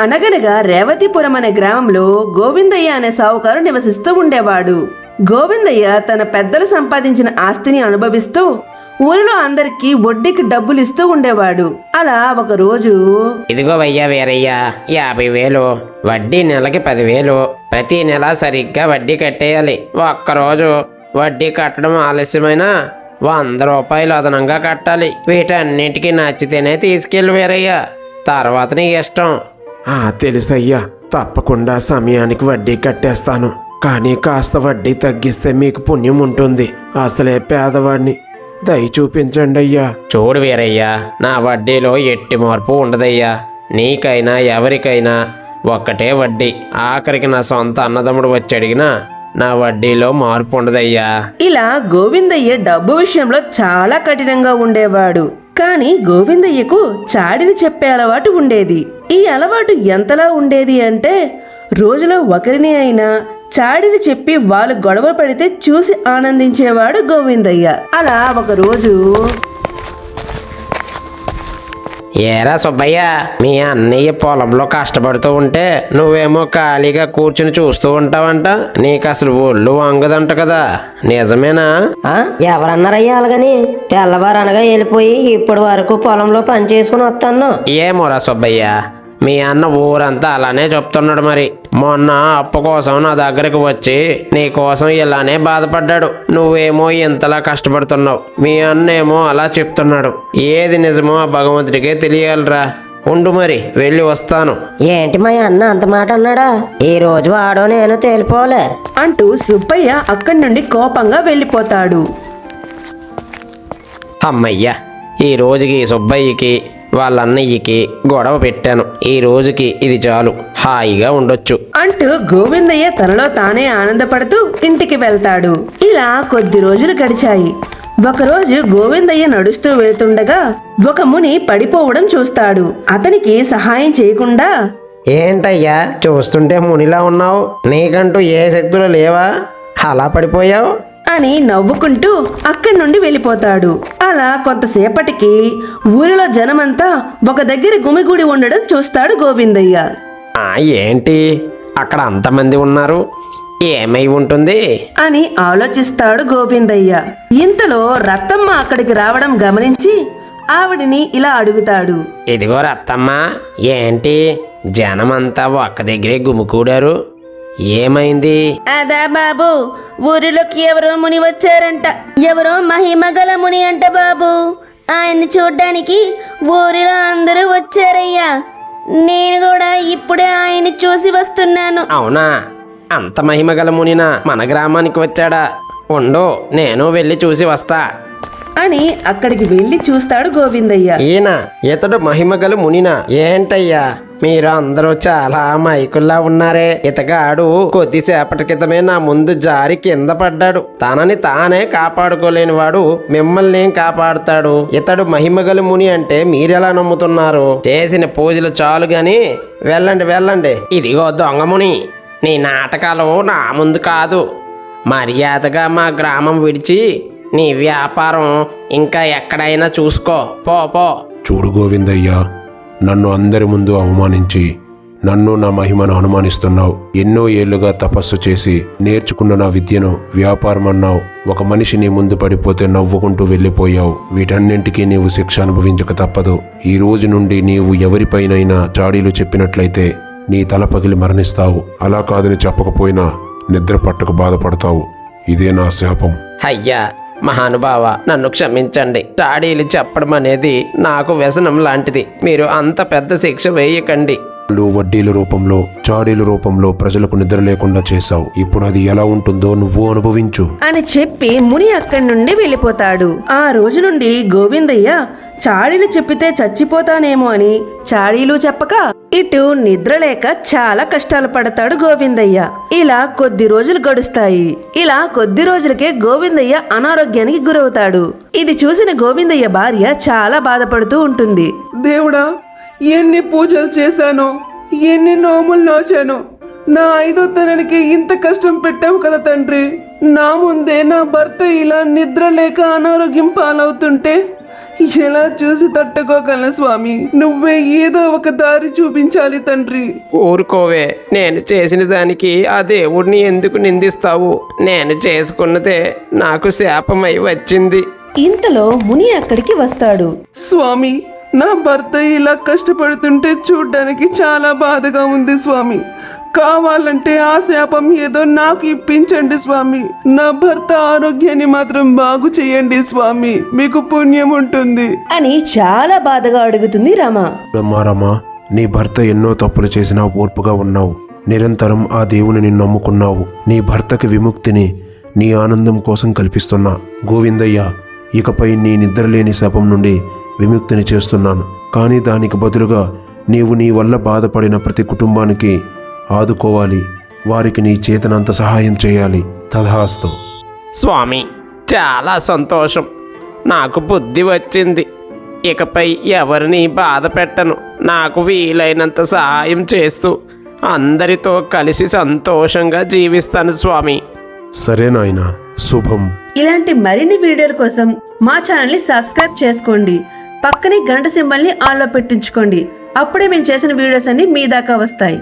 అనగనగా రేవతిపురం అనే గ్రామంలో గోవిందయ్య అనే సావుకారు నివసిస్తూ ఉండేవాడు. గోవిందయ్య తన పెద్దలు సంపాదించిన ఆస్తిని అనుభవిస్తూ ఊరిలో అందరికీ వడ్డీకి డబ్బులు ఇస్తూ ఉండేవాడు. అలా ఒక రోజు ఇదిగో వయ్యా వీరయ్యా యాభై వేలు వడ్డీ నెలకి పదివేలు ప్రతి నెల సరిగ్గా వడ్డీ కట్టేయాలి. ఒక్కరోజు వడ్డీ కట్టడం ఆలస్యమైనా వంద రూపాయలు అదనంగా కట్టాలి. వీటన్నిటికీ నచ్చితేనే తీసుకెళ్ళి వేరయ్యా. తర్వాత నీ ఇష్టం. ఆ తెలుసయ్యా తప్పకుండా సమయానికి వడ్డీ కట్టేస్తాను. కానీ కాస్త వడ్డీ తగ్గిస్తే మీకు పుణ్యం ఉంటుంది. అసలే పేదవాడిని దయ చూపించండి అయ్యా. చూడు వీరయ్యా నా వడ్డీలో ఎట్టి మార్పు ఉండదయ్యా. నీకైనా ఎవరికైనా ఒక్కటే వడ్డీ. ఆఖరికి నా సొంత అన్నదమ్ముడు వచ్చి అడిగినా నా వడ్డీలో మార్పు ఉండదయ్యా. ఇలా గోవిందయ్య డబ్బు విషయంలో చాలా కఠినంగా ఉండేవాడు. కానీ గోవిందయ్యకు చాడిని చెప్పే అలవాటు ఉండేది. ఈ అలవాటు ఎంతలా ఉండేది అంటే రోజులో ఒకరిని అయినా చాడిని చెప్పి వాళ్ళు గొడవ పడితే చూసి ఆనందించేవాడు గోవిందయ్య. అలా ఒక రోజు ఏరా సుబ్బయ్య మీ అన్నయ్య పొలంలో కష్టపడుతూ ఉంటే నువ్వేమో ఖాళీగా కూర్చుని చూస్తూ ఉంటావంట. నీకు అసలు ఒళ్ళు వంగదంట కదా. నిజమేనా? ఎవరన్నారయ్యా అలాగని? తెల్లవారనగా వెళ్ళిపోయి ఇప్పటి వరకు పొలంలో పని చేసుకుని వస్తాను ఏమోరా సుబ్బయ్య మీ అన్న ఊరంతా అలానే చెప్తున్నాడు మరి. మొన్న అప్పు కోసం నా దగ్గరికి వచ్చి నీ కోసం ఇలానే బాధపడ్డాడు. నువ్వేమో ఇంతలా కష్టపడుతున్నావు. మీ అన్నేమో అలా చెప్తున్నాడు. ఏది నిజమో ఆ భగవంతుడికే తెలియాలిరా. ఉండు మరి వెళ్ళి వస్తాను. ఏంటి మా అన్న అంత మాట అన్నాడా? ఈ రోజు వాడో నేను తేలిపోలే. అంటూ సుబ్బయ్య అక్కడి నుండి కోపంగా వెళ్ళిపోతాడు. అమ్మయ్య ఈ రోజుకి సుబ్బయ్యకి వాళ్ళ అన్నయ్యకి గొడవ పెట్టాను. ఈ రోజుకి ఇది చాలు. హాయిగా ఉండొచ్చు. అంటూ గోవిందయ్య తనలో తానే ఆనందపడుతూ ఇంటికి వెళ్తాడు. ఇలా కొద్ది రోజులు గడిచాయి. ఒకరోజు గోవిందయ్య నడుస్తూ వెళ్తుండగా ఒక ముని పడిపోవడం చూస్తాడు. అతనికి సహాయం చేయకుండా ఏంటయ్యా చూస్తుంటే మునిలా ఉన్నావు? నీకంటూ ఏ శక్తులు లేవా? అలా పడిపోయావు? అని నవ్వుకుంటూ అక్కడి నుండి వెళ్ళిపోతాడు. అలా కొంతసేపటికి ఊరిలో జనమంతా ఒక దగ్గర గుమిగూడి ఉండడం చూస్తాడు గోవిందయ్య. ఏంటి? అక్కడ అంతమంది ఉన్నారు. ఏమై ఉంటుంది? అని ఆలోచిస్తాడు గోవిందయ్య. ఇంతలో రత్తమ్మ అక్కడికి రావడం గమనించి ఆవిడిని ఇలా అడుగుతాడు. ఇదిగో రత్తమ్మ ఏంటి? జనమంతా ఒక్క దగ్గరే గుమికూడారు ఏమైంది? అదా బాబు ఊరిలోకి ఎవరో ముని వచ్చారంట. ఎవరో మహిమగల ముని అంట బాబు. ఆయన్ని చూడ్డానికి ఊరిలో అందరూ వచ్చారయ్యా. నేను కూడా ఇప్పుడే ఆయన్ని చూసి వస్తున్నాను. అవునా? అంత మహిమగల మునినా మన గ్రామానికి వచ్చాడా? ఉండు నేను వెళ్ళి చూసి వస్తా. అని అక్కడికి వెళ్ళి చూస్తాడు గోవిందయ్య. ఈయన ఇతడు మహిమగల మునినా. ఏంటయ్యా? మీరు అందరూ చాలా మైకుల్లా ఉన్నారే. ఇతగాడు కొద్దిసేపటి క్రితమే నా ముందు జారి కింద పడ్డాడు. తనని తానే కాపాడుకోలేని వాడు మిమ్మల్ని కాపాడుతాడు? ఇతడు మహిమగల ముని అంటే మీరెలా నమ్ముతున్నారు? చేసిన పూజలు చాలు గాని వెళ్ళండి వెళ్ళండి. ఇదిగో దొంగముని నీ నాటకాలు నా ముందు కాదు. మర్యాదగా మా గ్రామం విడిచి నీ వ్యాపారం ఇంకా ఎక్కడైనా చూసుకో. పో పో. చూడు గోవిందయ్య నన్ను అందరి ముందు అవమానించి నన్ను నా మహిమను అనుమానిస్తున్నావు. ఎన్నో ఏళ్ళుగా తపస్సు చేసి నేర్చుకున్న నా విద్యను వ్యాపారం అన్నావు ఒక మనిషి నీ ముందు పడిపోతే నవ్వుకుంటూ వెళ్ళిపోయావు. వీటన్నింటికీ నీవు శిక్ష అనుభవించక తప్పదు. ఈ రోజు నుండి నీవు ఎవరిపైనైనా చాడీలు చెప్పినట్లయితే నీ తల పగిలి మరణిస్తావు. అలా కాదని చెప్పకపోయినా నిద్ర పట్టక బాధపడతావు. ఇదే నా శాపం. అయ్యా మహానుభావ నన్ను క్షమించండి. టాడీలు చెప్పడం అనేది నాకు వ్యసనం లాంటిది. మీరు అంత పెద్ద శిక్ష వేయకండి. వడ్డీల రూపంలో చాడీల రూపంలో ప్రజలకు నిద్ర లేకుండా చేశావు. ఇప్పుడు అది ఎలా ఉంటుందో నువ్వు అనుభవించు. అని చెప్పి ముని అక్కడి నుండి వెళ్ళిపోతాడు. ఆ రోజు నుండి గోవిందయ్య చాడీలు చెప్పితే చచ్చిపోతానేమో అని చాడీలు చెప్పక ఇటు నిద్రలేక చాలా కష్టాలు పడతాడు గోవిందయ్య. ఇలా కొద్ది రోజులు గడుస్తాయి. ఇలా కొద్ది రోజులకే గోవిందయ్య అనారోగ్యానికి గురవుతాడు. ఇది చూసిన గోవిందయ్య భార్య చాలా బాధపడుతూ ఉంటుంది. దేవుడా ఎన్ని పూజలు చేశాను ఎన్ని నోములు నోచాను నా ఐదో తననికి ఇంత కష్టం పెట్టావు కదా తండ్రి. నా ముందే నా భర్త ఇలా నిద్ర లేక అనారోగ్యం పాలవుతుంటే ఎలా చూసి తట్టుకోగలను స్వామి. నువ్వే ఏదో ఒక దారి చూపించాలి తండ్రి. ఊరుకోవే. నేను చేసిన దానికి ఆ దేవుడిని ఎందుకు నిందిస్తావు? నేను చేసుకున్నదే నాకు శాపమై వచ్చింది. ఇంతలో ముని అక్కడికి వస్తాడు. స్వామి నా భర్త ఇలా కష్టపడుతుంటే చూడ్డానికి చాలా బాధగా ఉంది స్వామి. కావాలంటే ఆ శాపం ఏదో నాకు ఇప్పించండి స్వామి. నా భర్త ఆరోగ్యాన్ని మాత్రం బాగు చేయండి స్వామి. మీకు పుణ్యం ఉంటుంది. అని చాలా బాధగా అడుగుతుంది రమ. మారమ్మా నీ భర్త ఎన్నో తప్పులు చేసినా ఓర్పుగా ఉన్నావు. నిరంతరం ఆ దేవుని నమ్ముకున్నావు. నీ భర్తకి విముక్తిని నీ ఆనందం కోసం కల్పిస్తున్నా. గోవిందయ్య ఇకపై నీ నిద్రలేని శాపం నుండి విముక్తిని చేస్తున్నాను. కానీ దానికి బదులుగా నీవు నీ వల్ల బాధపడిన ప్రతి కుటుంబానికి ఆదుకోవాలి. వారికి నీ చేతనంత సహాయం చేయాలి. తథాస్తు స్వామి చాలా సంతోషం. నాకు బుద్ధి వచ్చింది. ఇకపై ఎవరిని బాధ పెట్టను. నాకు వీలైనంత సహాయం చేస్తూ అందరితో కలిసి సంతోషంగా జీవిస్తాను స్వామి. సరే నాయనా శుభం. ఇలాంటి మరిన్ని వీడియోల కోసం మా ఛానల్ని సబ్స్క్రైబ్ చేసుకోండి. పక్కనే గంట సింబల్ని ఆన్లో పెట్టించుకోండి. అప్పుడే మేము చేసిన వీడియోస్ అన్ని మీ దాకా వస్తాయి.